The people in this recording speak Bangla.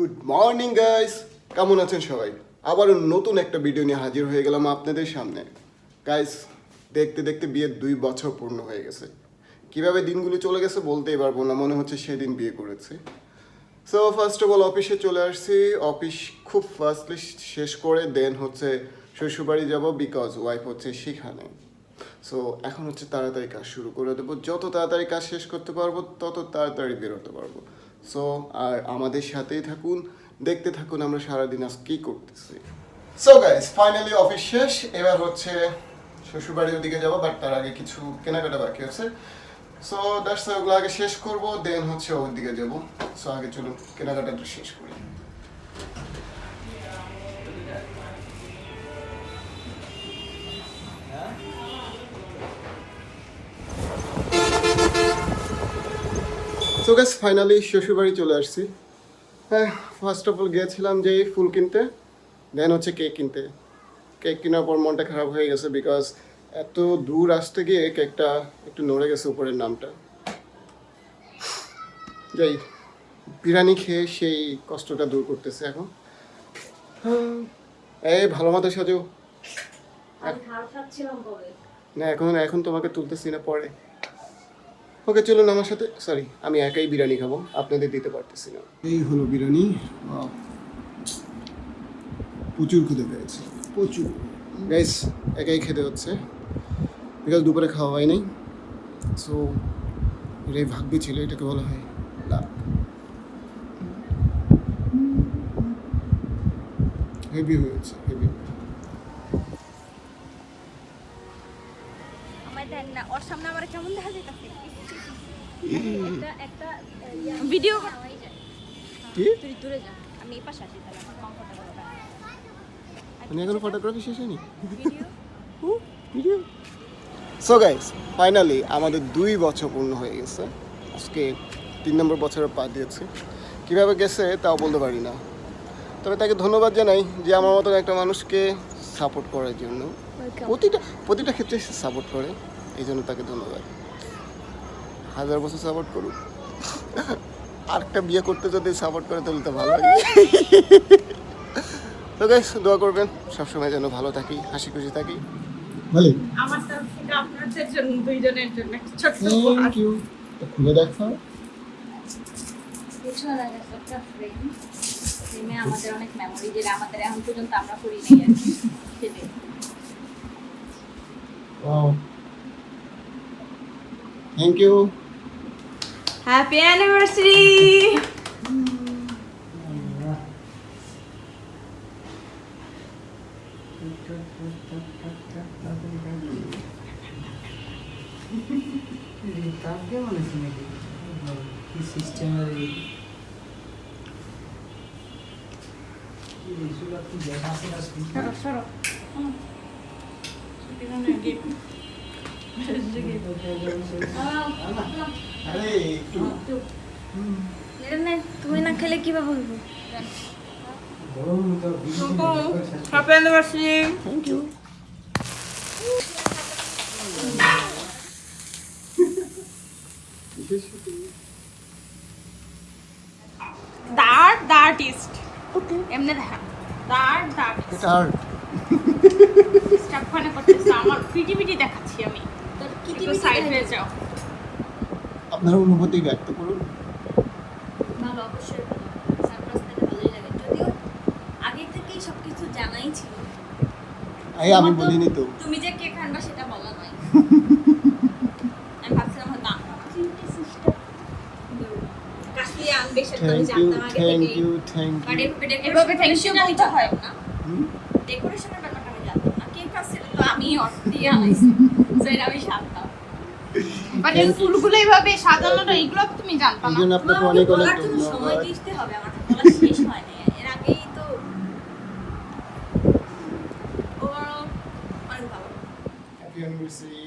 গুড মর্নিং গাইস কেমন আছেন সবাই? আবারও নতুন একটা ভিডিও নিয়ে হাজির হয়ে গেলাম আপনাদের সামনে। গাইস দেখতে দেখতে বিয়ের দুই বছর পূর্ণ হয়ে গেছে। কীভাবে দিনগুলো চলে গেছে বলতেই পারব না, মনে হচ্ছে সেদিন বিয়ে করেছি। সো ফার্স্ট অফ অল অফিসে চলে আসছি। অফিস খুব ফার্স্টলি শেষ করে দেন হচ্ছে শ্বশুরবাড়ি যাব বিকজ ওয়াইফ হচ্ছে সেখানে। সো এখন হচ্ছে তাড়াতাড়ি কাজ শুরু করে দেবো। যত তাড়াতাড়ি কাজ শেষ করতে পারব, তত তাড়াতাড়ি বেরোতে পারব। সো আর আমাদের সাথেই থাকুন, দেখতে থাকুন আমরা সারাদিন আজ কী করতেছি। সো গাইস ফাইনালি অফিস শেষ, এবার হচ্ছে শ্বশুরবাড়ির দিকে যাব বাট তার আগে কিছু কেনাকাটা বাকি আছে। সো দ্যাটস ওগুলো আগে শেষ করব দেন হচ্ছে ওর দিকে যাব। সো আগে চলুন, কেনাকাটাটা শেষ করি। সো গাইস ফাইনালি শ্বশুরবাড়ি চলে আসছি। হ্যাঁ ফার্স্ট অফ অল গিয়েছিলাম যে ফুল কিনতে দেন হচ্ছে কেক কিনতে। কেক কেনার পর মনটা খারাপ হয়ে গেছে বিকজ এত দূর আসতে গিয়ে কেকটা একটু নড়ে গেছে উপরের নামটা। যাই বিরিয়ানি খেয়ে সেই কষ্টটা দূর করতেছে এখন। এই ভালো মতো সাজো। না এখন এখন তোমাকে তুলতেছি না পরে। ওকে চলুন আমার সাথে সরি আমি একাই বিরিয়ানি খাব আপনাদের দিতে পারতেছি না। এই হলো বিরিয়ানি. প্রচুর খেতে পেয়েছি প্রচুর। গাইস একাই খেতে হচ্ছে। বিকাল দুপুরে খাওয়া হয় নাই সো এটাই ভাগ্য ছিল এটাকে বলা হয় লাভ হেভি হয়েছে হেভি কেমন দেখা ভিডিও কি তুই দূরে যা আমি এই পাশে তাহলে আমার কমফোর্টেবল হবে এখনও ফটোগ্রাফি শেষ হয়নি ভিডিও সো গাইস ফাইনালি আমাদের দুই বছর পূর্ণ হয়ে গেছে আজকে তিন নম্বর বছরে পা দিয়েছে কীভাবে গেছে তাও বলতে পারি না তবে তাকে ধন্যবাদ জানাই যে আমার মতন একটা মানুষকে সাপোর্ট করার জন্য প্রতিটা প্রতিটা ক্ষেত্রে সাপোর্ট করে এই জন্য তাকে ধন্যবাদ। হাজার বছর সাপোর্ট করুক। আরেকটা বিয়ে করতে যদি সাপোর্ট করে তাহলে তো ভালো হয় তো গাইস দোয়া করবেন সবসময় যেন ভালো থাকি হাসি খুশি থাকি। ভালো আমার তরফ থেকে আপনাদের জন্য দুইজনের জন্য ছোট্ট থ্যাংক ইউ খুলে দেখো। কিছু একটা ফ্রেম ফ্রেমে আমাদের অনেক মেমোরি যেটা আমাদের এখন পর্যন্ত আমরা করি নাই আর কি সেটাই। থ্যাংক ইউ হ্যাপি অ্যানিভার্সারি কাকে বলেছি নাকি কি সিস্টেমের এই কি এইসব আপনি আরে একটু তুমি না খেলে কীভাবে হইব? গরম তো হ্যাপি অ্যানিভার্সারি থ্যাংক ইউ দাঁড় দ্য আর্টিস্ট এমনি দেখা আর্টিস্ট স্টাফ করতেছে আমার পিটি পিটি দেখাচ্ছি আমি। একটু সাইড হয়ে যাও। আপনার অনুভূতি ব্যক্ত করুন। ভালো অবশ্যই সারপ্রাইজ পেতে ভালোই লাগে। যদিও আগে থেকেই সবকিছু জানাই ছিল। এই আমি বলিনি তো। তুমি যে কেক আনবা সেটা বলা নয়। আমি ভাবছিলাম হয়তো চিন্তা আনবে সেটা আমি জানতাম আগে থ্যাংক ইউ থ্যাংক ইউ এভাবে thank you বলতে হয় না। হুম? ডেকোরেশনের ব্যাপারটা আমি জানতাম না। কেক আসছে তো আমি অর্ডার দিয়ে আনাইছি। সো এটা আমি জানতাম বাট এই ফুলগুলো এইভাবে সাজানোটা এগুলো তো তুমি জানতা না। জন্য আপনাকে অনেক অনেক সময় দিতে হবে আমার তো বলা শেষ হয় না। এর আগেই তো ওভারঅল অনেক ভালো। Happy anniversary